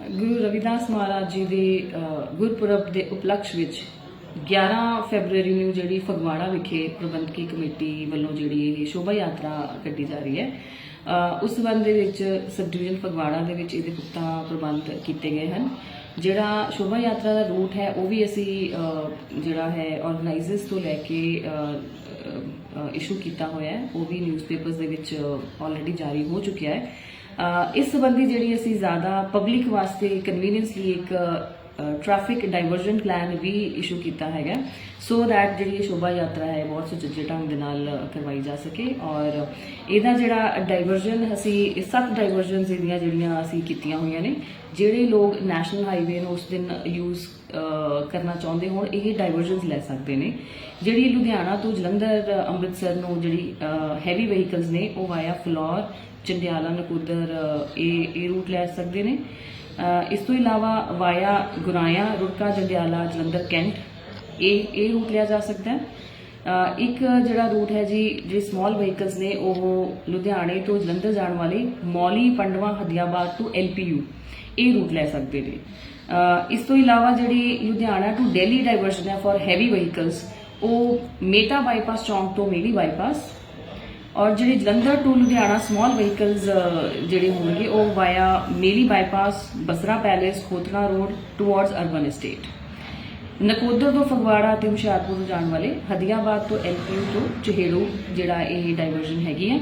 ਗੁਰੂ ਰਵਿਦਾਸ ਮਹਾਰਾਜ ਜੀ ਦੇ ਗੁਰਪੁਰਬ ਦੇ ਉਪਲਕਸ਼ ਵਿੱਚ 11 ਫੈਬਰੂਅਰੀ ਨੂੰ ਜਿਹੜੀ ਫਗਵਾੜਾ ਵਿਖੇ ਪ੍ਰਬੰਧਕੀ ਕਮੇਟੀ ਵੱਲੋਂ ਜਿਹੜੀ ਇਹ ਸ਼ੋਭਾ ਯਾਤਰਾ ਕੱਢੀ ਜਾ ਰਹੀ ਹੈ। ਉਸ ਸੰਬੰਧ ਦੇ ਵਿੱਚ ਸਬ ਡਿਵੀਜ਼ਨ ਫਗਵਾੜਾ ਦੇ ਵਿੱਚ ਇਹਦੇ ਪੁਖਤਾ ਪ੍ਰਬੰਧ ਕੀਤੇ ਗਏ ਹਨ। ਜਿਹੜਾ ਸ਼ੋਭਾ ਯਾਤਰਾ ਦਾ ਰੂਟ ਹੈ, ਉਹ ਵੀ ਅਸੀਂ ਜਿਹੜਾ ਹੈ ਆਰਗੇਨਾਈਜ਼ਰਸ ਤੋਂ ਲੈ ਕੇ ਇਸ਼ੂ ਕੀਤਾ ਹੋਇਆ ਹੈ। ਉਹ ਵੀ ਨਿਊਜ਼ਪੇਪਰਸ ਦੇ ਵਿੱਚ ਆਲਰੇਡੀ ਜਾਰੀ ਹੋ ਚੁੱਕਿਆ ਹੈ। ਇਸ ਸੰਬੰਧੀ ਜਿਹੜੀ ਅਸੀਂ ਜ਼ਿਆਦਾ ਪਬਲਿਕ ਵਾਸਤੇ ਕਨਵੀਨੀਅੰਸ ਲਈ ਇੱਕ ਟ੍ਰੈਫਿਕ ਡਾਈਵਰਜਨ ਪਲਾਨ ਵੀ ਇਸ਼ੂ ਕੀਤਾ ਹੈਗਾ। ਸੋ ਥੈਟ ਜਿਹੜੀ ਇਹ ਸ਼ੋਭਾ ਯਾਤਰਾ ਹੈ, ਬਹੁਤ ਸੁਚੱਜੇ ਢੰਗ ਦੇ ਨਾਲ ਕਰਵਾਈ ਜਾ ਸਕੇ ਔਰ ਇਹਦਾ ਜਿਹੜਾ ਡਾਈਵਰਜਨ ਅਸੀਂ ਸੱਤ ਡਾਈਵਰਜਨਸ ਇਹਦੀਆਂ ਜਿਹੜੀਆਂ ਅਸੀਂ ਕੀਤੀਆਂ ਹੋਈਆਂ ਨੇ, ਜਿਹੜੇ ਲੋਕ ਨੈਸ਼ਨਲ ਹਾਈਵੇ ਨੂੰ ਉਸ ਦਿਨ ਯੂਜ਼ ਕਰਨਾ ਚਾਹੁੰਦੇ ਹੋਣ, ਇਹ ਡਾਈਵਰਜਨਸ ਲੈ ਸਕਦੇ ਨੇ। ਜਿਹੜੀ ਲੁਧਿਆਣਾ ਤੋਂ ਜਲੰਧਰ, ਅੰਮ੍ਰਿਤਸਰ ਨੂੰ ਜਿਹੜੀ ਹੈਵੀ ਵਹੀਕਲਸ ਨੇ, ਉਹ ਵਾਇਆ ਫਲੋਰ ਚੰਡਿਆਲਾ, ਨਕੋਦਰ, ਇਹ ਇਹ ਰੂਟ ਲੈ ਸਕਦੇ ਨੇ। ਇਸ ਤੋਂ ਇਲਾਵਾ ਵਾਇਆ, ਗੁਰਾਇਆ, ਰੁੜਕਾ, ਜੰਡਿਆਲਾ, ਜਲੰਧਰ, ਕੈਂਟ, ਇਹ ਇਹ ਰੂਟ ਲਿਆ ਜਾ ਸਕਦਾ ਹੈ। ਇੱਕ ਜਿਹੜਾ ਰੂਟ ਹੈ ਜੀ, ਜਿਹੜੇ ਸਮਾਲ ਵਹੀਕਲਸ ਨੇ, ਉਹ ਲੁਧਿਆਣੇ ਤੋਂ ਜਲੰਧਰ ਜਾਣ ਵਾਲੇ ਮੌਲੀ, ਪੰਡਵਾ, ਹਦੀਆਬਾਦ ਤੋਂ ਐਲਪੀਯੂ ਇਹ ਰੂਟ ਲੈ ਸਕਦੇ ਨੇ। ਇਸ ਤੋਂ ਇਲਾਵਾ ਜਿਹੜੀ ਲੁਧਿਆਣਾ ਟੂ ਦਿੱਲੀ ਡਾਈਵਰਸ਼ਨ ਹੈ ਫॉर ਹੈਵੀ ਵਹੀਕਲਸ ਉਹ ਮੇਟਾ ਬਾਈਪਾਸ ਚੌਂਕ ਤੋਂ ਮੇਲੀ ਬਾਈਪਾਸ ਔਰ ਜਿਹੜੇ Jalandhar to Ludhiana small vehicles ਜਿਹੜੇ ਹੋਣਗੇ, ਉਹ via Mehli bypass Basra palace ਖੋਤਣਾ road towards urban estate Nakodar ਤੋਂ ਫਗਵਾੜਾ ਤੇ ਹੁਸ਼ਿਆਰਪੁਰ ਨੂੰ ਜਾਣ ਵਾਲੇ ਹਦੀਆਬਾਦ ਤੋਂ ਐਲਪੀਯੂ ਤੋਂ ਚਹੇੜੂ, ਜਿਹੜਾ ਇਹ ਡਾਈਵਰਜਨ ਹੈਗੀ ਹੈ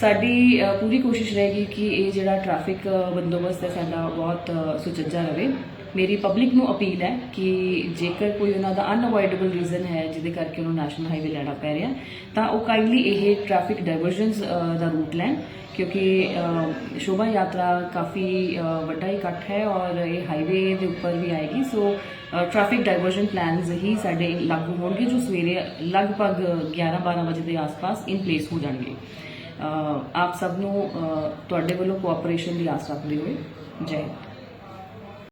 ਸਾਡੀ ਪੂਰੀ ਕੋਸ਼ਿਸ਼ ਰਹੇਗੀ ਕਿ ਇਹ ਜਿਹੜਾ ਟ੍ਰੈਫਿਕ ਬੰਦੋਬਸਤ ਹੈ, ਸਾਡਾ ਬਹੁਤ ਸੁਚੱਜਾ ਰਹੇ। ਮੇਰੀ ਪਬਲਿਕ ਨੂੰ ਅਪੀਲ ਹੈ ਕਿ ਜੇਕਰ ਕੋਈ ਉਹਨਾਂ ਦਾ ਅਨਅਵੋਇਡੇਬਲ ਰੀਜ਼ਨ ਹੈ ਜਿਹਦੇ ਕਰਕੇ ਉਹਨੂੰ ਨੈਸ਼ਨਲ ਹਾਈਵੇ ਲੈਣਾ ਪੈ ਰਿਹਾ ਤਾਂ ਉਹ ਕਾਈਂਡਲੀ ਇਹ ਟ੍ਰੈਫਿਕ ਡਾਇਵਰਜਨਸ ਦਾ ਰੂਟ ਲੈਣ ਕਿਉਂਕਿ ਸ਼ੋਭਾ ਯਾਤਰਾ ਕਾਫੀ ਅ, ਵੱਡਾ ਇਕੱਠ ਹੈ ਔਰ ਇਹ ਹਾਈਵੇ ਦੇ ਉੱਪਰ ਵੀ ਆਏਗੀ। ਸੋ ਟ੍ਰੈਫਿਕ ਡਾਇਵਰਜਨ ਪਲਾਨਸ ਹੀ ਸਾਡੇ ਲਾਗੂ ਹੋਣਗੇ ਜੋ ਸਵੇਰੇ ਲਗਭਗ 11-12 ਵਜੇ ਦੇ ਆਸ-ਪਾਸ ਇਨ ਪਲੇਸ ਹੋ ਜਾਣਗੇ। ਆਪ ਸਭ ਨੂੰ ਤੁਹਾਡੇ ਵੱਲੋਂ ਕੋਆਪਰੇਸ਼ਨ ਦੀ ਆਸ ਰੱਖਦੇ ਹੋਏ ਜੈ